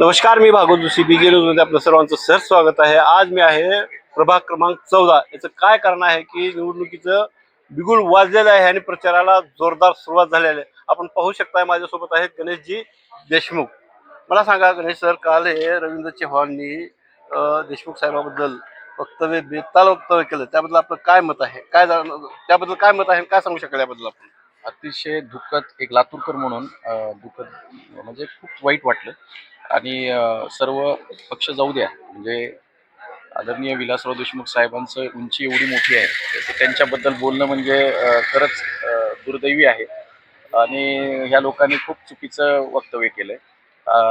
नमस्कार मी भागवत जोशी. बी बीजे न्यूजमध्ये आपलं सर्वांचं सर स्वागत आहे. आज मी आहे प्रभाग क्रमांक चौदा. याचं काय कारण आहे की निवडणुकीचं बिगुल वाजलेलं आहे आणि प्रचाराला जोरदार सुरुवात झालेली आहे. आपण पाहू शकताय माझ्यासोबत आहेत गणेशजी देशमुख. मला सांगा गणेश सर काल हे रवींद्र चव्हाणनी देशमुख साहेबाबद्दल वक्तव्य बेताल वक्तव्य केलं. त्याबद्दल आपलं काय मत आहे? काय त्याबद्दल काय मत आहे? काय सांगू शकाल याबद्दल आपण? अतिशय दुःखद एक लातूरकर म्हणून दुःखद म्हणजे खूप वाईट वाटलं. आणि सर्व पक्ष जाऊ द्या. म्हणजे आदरणीय विलासराव देशमुख साहेबांचं उंची एवढी मोठी आहे. त्यांच्याबद्दल बोलणं म्हणजे खरंच दुर्दैवी आहे. आणि ह्या लोकांनी खूप चुकीचं वक्तव्य केलं आहे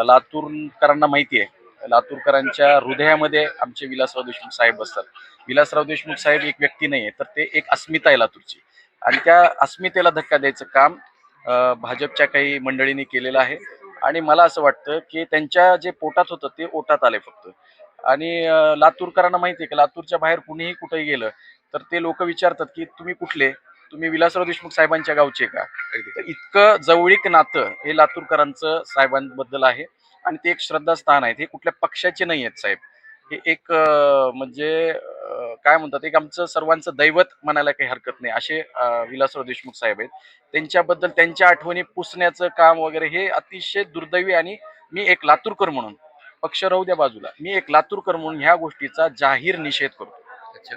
लातूरकरांना माहिती आहे. लातूरकरांच्या हृदयामध्ये आमचे विलासराव देशमुख साहेब बसतात. विलासराव देशमुख साहेब एक व्यक्ती नाही आहे तर ते एक अस्मिता आहे लातूरची. आणि त्या अस्मितेला धक्का द्यायचं काम भाजपच्या काही मंडळींनी केलेलं आहे. आणि मला असं वाटतं की त्यांच्या जे पोटात होतं ते ओटात आले फक्त. आणि लातूरकरांना माहिती आहे की लातूरच्या बाहेर कुणीही कुठेही गेलं तर ते लोक विचारतात की तुम्ही कुठले? तुम्ही विलासराव देशमुख साहेबांच्या गावचे का? तर इतकं जवळीक नातं हे लातूरकरांचं साहेबांबद्दल आहे आणि ते एक श्रद्धास्थान आहेत हे कुठल्या पक्षाचे नाही आहेत साहेब. हे एक म्हणजे काय म्हणतात एक आमचं सर्वांचं दैवत म्हणायला काही हरकत नाही असे विलासराव देशमुख साहेब आहेत. त्यांच्याबद्दल त्यांच्या आठवणी पुसण्याचं काम वगैरे हे अतिशय दुर्दैवी आणि मी एक लातूरकर म्हणून पक्ष राहू द्या बाजूला मी एक लातूरकर म्हणून ह्या गोष्टीचा जाहीर निषेध करतो. अच्छा.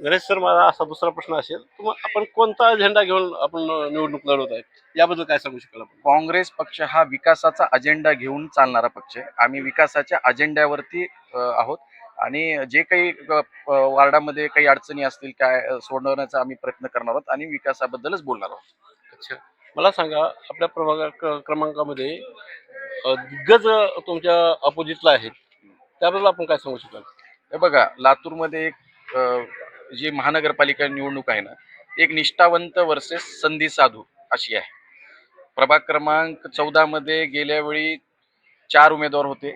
गणेश सर माझा असा दुसरा प्रश्न असेल आपण कोणता झेंडा घेऊन आपण निवडणूक लढवत आहे याबद्दल काय सांगू शकाल आपण? काँग्रेस पक्ष हा विकासाचा अजेंडा घेऊन चालणारा पक्ष आहे. आम्ही विकासाच्या अजेंड्यावरती अ, आहोत. आणि जे काही अ, प- वार्डामध्ये काही अडचणी असतील काय अ, सोडवण्याचा आम्ही प्रयत्न करणार आहोत आणि विकासाबद्दलच बोलणार आहोत. अच्छा. मला सांगा आपल्या प्रभाग क- क्रमांकामध्ये अ, दिग्गज अ, तुमच्या अपोजिटला आहेत. त्याबद्दल आपण काय सांगू शकाल? हे बघा लातूरमध्ये एक अ, जी महानगरपालिका निवडणूक आहे ना एक निष्ठावंत वर्सेस संधी साधू अशी आहे. प्रभाग क्रमांक चौदा मध्ये गेल्या वेळी चार उमेदवार होते.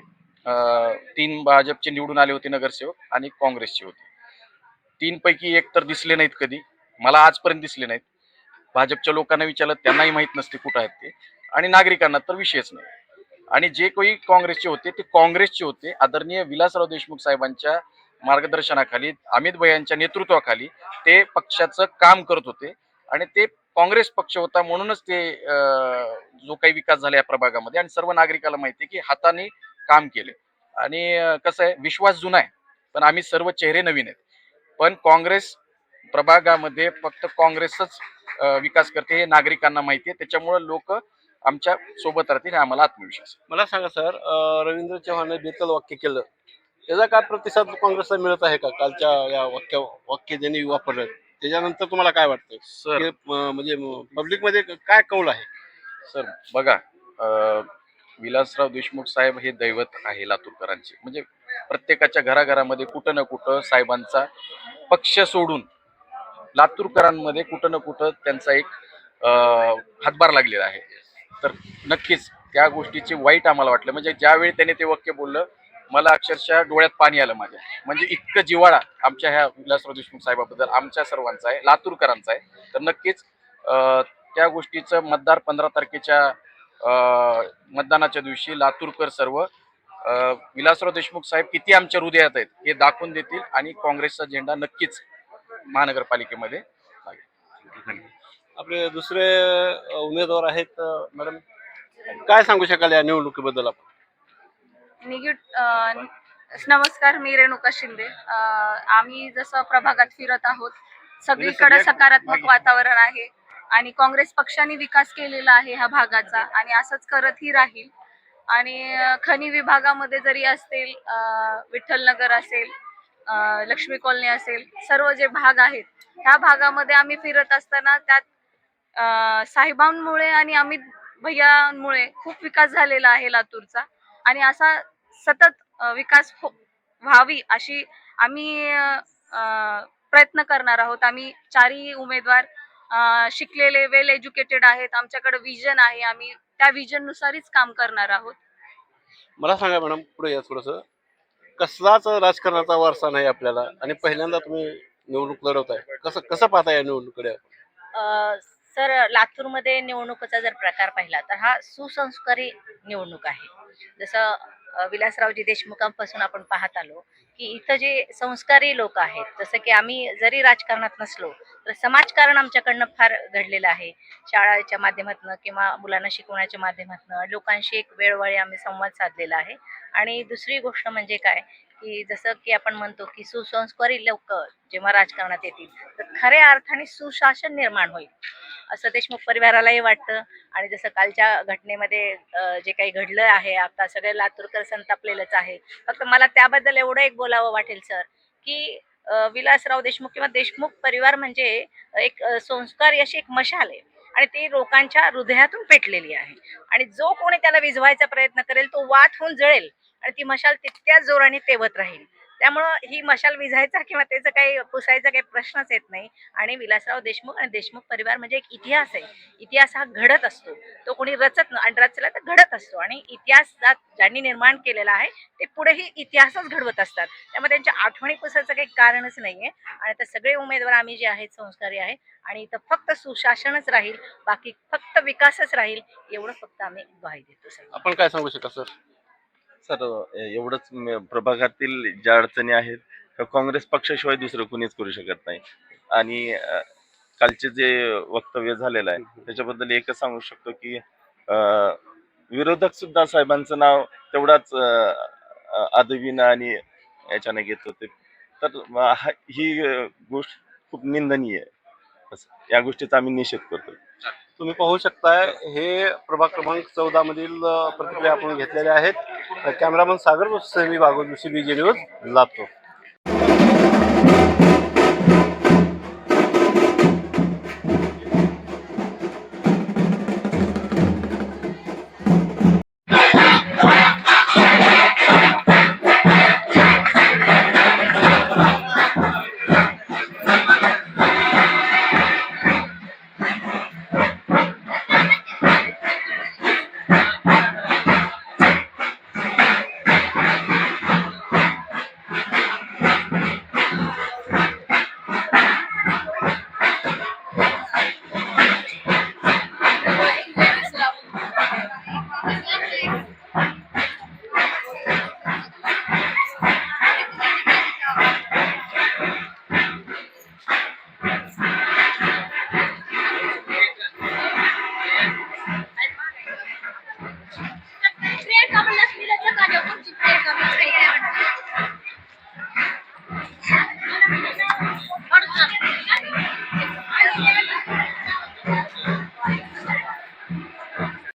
तीन भाजपचे निवडून आले होते नगरसेवक आणि काँग्रेसचे होते. तीनपैकी एक तर दिसले नाहीत कधी मला आजपर्यंत दिसले नाहीत. भाजपच्या लोकांना विचारलं त्यांनाही माहीत नसते कुठं आहेत ते. आणि नागरिकांना तर विषयच नाही. आणि जे काही काँग्रेसचे होते ते काँग्रेसचे होते. आदरणीय विलासराव देशमुख साहेबांच्या मार्गदर्शनाखाली अमित भाई यांच्या नेतृत्वाखाली ते पक्षाचं काम करत होते. आणि ते काँग्रेस पक्ष होता म्हणूनच ते जो काही विकास झाला या प्रभागामध्ये आणि सर्व नागरिकाला माहिती आहे की हाताने काम केले. आणि कसं आहे विश्वास जुना आहे पण आम्ही सर्व चेहरे नवीन आहेत. पण काँग्रेस प्रभागामध्ये फक्त काँग्रेसच विकास करते हे नागरिकांना माहिती आहे. त्याच्यामुळे लोक आमच्यासोबत राहतील आम्हाला आत्मविश्वास मला सांगा सर रवींद्र चव्हाणने बेतल वाक्य केलं. त्याचा काय प्रतिसाद काँग्रेसला मिळत आहे का? कालच्या या वाक्य वाक्य ज्यांनी वापरलं त्याच्यानंतर तुम्हाला काय वाटतं सर की, अ, म्हणजे पब्लिकमध्ये काय कौल आहे? सर बघा अं, विलासराव देशमुख साहेब हे दैवत आहे लातूरकरांचे. म्हणजे प्रत्येकाच्या घराघरामध्ये कुठं ना कुठं साहेबांचा पक्ष सोडून लातूरकरांमध्ये कुठं ना कुठं त्यांचा एक अं, हातभार लागलेला आहे. तर नक्कीच त्या गोष्टीचे वाईट आम्हाला वाटलं. म्हणजे ज्यावेळी त्याने ते वाक्य बोललं मला अक्षरशः डोळ्यात पाणी आलं माझ्या. म्हणजे इतकं जिवाळा आमच्या ह्या विलासराव देशमुख साहेबाबद्दल आमच्या सर्वांचा आहे लातूरकरांचा आहे. तर नक्कीच त्या गोष्टीचं मतदार पंधरा तारखेच्या मतदानाच्या दिवशी लातूरकर सर्व विलासराव देशमुख साहेब किती आमच्या हृदयात आहेत हे दाखवून देतील आणि काँग्रेसचा झेंडा नक्कीच महानगरपालिकेमध्ये लागेल. आपले दुसरे उमेदवार आहेत मॅडम काय सांगू शकाल या निवडणुकीबद्दल आपण? निगेट नमस्कार मी रेणुका शिंदे. आम्ही जसं प्रभागात फिरत आहोत सगळीकडे सकारात्मक वातावरण आहे आणि काँग्रेस पक्षाने विकास केलेला आहे ह्या भागाचा आणि असंच करतही राहील. आणि खनी विभागामध्ये जरी असतील विठ्ठलनगर असेल लक्ष्मी कॉलनी असेल सर्व जे भाग आहेत ह्या भागामध्ये आम्ही फिरत असताना त्यात साहेबांमुळे आणि अमित भैयांमुळे खूप विकास झालेला आहे लातूरचा. आणि असा सतत विकास हो- व्हावी अशी आम्ही अ, प्रयत्न करणार आहोत. आम्ही चारही उमेदवार शिकलेले वेल एज्युकेटेड आहेत. आमच्याकडे विजन आहे. आम्ही त्या विजन नुसारच काम करणार आहोत. मला सांगा मॅडम पुढे या थोडस. कसलाच राजकारणाचा वारसा नाही आपल्याला आणि पहिल्यांदा तुम्ही निवडणूक लढवताय. कसं कसं पाहता या निवडणुकीकडे सर लातूरमध्ये निवडणुकीचा जर प्रकार पाहिला तर हा सुसंस्कारी निवडणूक आहे. जसं विलासरावजी देशमुखांपासून आपण पाहत आलो की इथं जे संस्कारी लोक आहेत जसं की आम्ही जरी राजकारणात नसलो तर समाजकारण आमच्याकडनं फार घडलेलं आहे. शाळेच्या माध्यमातून किंवा मुलांना शिकवण्याच्या माध्यमातून लोकांशी एक वेळोवेळी आम्ही संवाद साधलेला आहे. आणि दुसरी गोष्ट म्हणजे काय की जसं की आपण म्हणतो की सुसंस्कारी लोक जेव्हा राजकारणात येतील तर खऱ्या अर्थाने सुशासन निर्माण होईल. असं देशमुख परिवारालाही वाटतं. आणि जसं कालच्या घटनेमध्ये जे काही घडलं आहे आता सगळे लातूरकर संतापलेलंच आहे. फक्त मला त्याबद्दल एवढं एक बोलावं वाटेल सर की विलासराव देशमुख किंवा देशमुख परिवार म्हणजे एक संस्कार अशी एक मशाल आहे. आणि ती लोकांच्या हृदयातून पेटलेली आहे. आणि जो कोणी त्याला विझवायचा प्रयत्न करेल तो वात होऊन जळेल. आणि ती मशाल तितक्याच जोराने तेवत राहील. त्यामुळं ही मशाल विझायचा किंवा त्याचं काही पुसायचा काही प्रश्नच येत नाही. आणि विलासराव देशमुख आणि देशमुख परिवार म्हणजे एक इतिहास आहे. इतिहास हा घडत असतो. तो कोणी रचत आणि रचला तर घडत असतो. आणि इतिहास ज्यांनी निर्माण केलेला आहे ते पुढेही इतिहासच घडवत असतात. त्यामुळे त्यांच्या आठवणी पुसायचं काही कारणच नाहीये. आणि आता सगळे उमेदवार आम्ही जे आहेत संस्कारी आहे. आणि इथं फक्त सुशासनच राहील बाकी फक्त विकासच राहील एवढं फक्त आम्ही ग्वाही देतो सर आपण काय सांगू शकता सर? सर एवढंच प्रभागातील ज्या अडचणी आहेत त्या काँग्रेस पक्षाशिवाय दुसरं कुणीच करू शकत नाही. आणि कालचे जे वक्तव्य झालेलं आहे त्याच्याबद्दल एकच सांगू शकतो की विरोधक सुद्धा साहेबांचं नाव तेवढाच आदवीनं आणि याच्यानं घेत होते. तर हा- ही गोष्ट खूप निंदनीय आहे. या गोष्टीचा आम्ही निषेध करतो. तुम्ही पाहू शकताय हे प्रभाग क्रमांक चौदा मधील प्रतिक्रिया आपण घेतलेल्या आहेत. कॅमेरामन सागर सहमी बागोल सीबीजी न्यूज लातूर.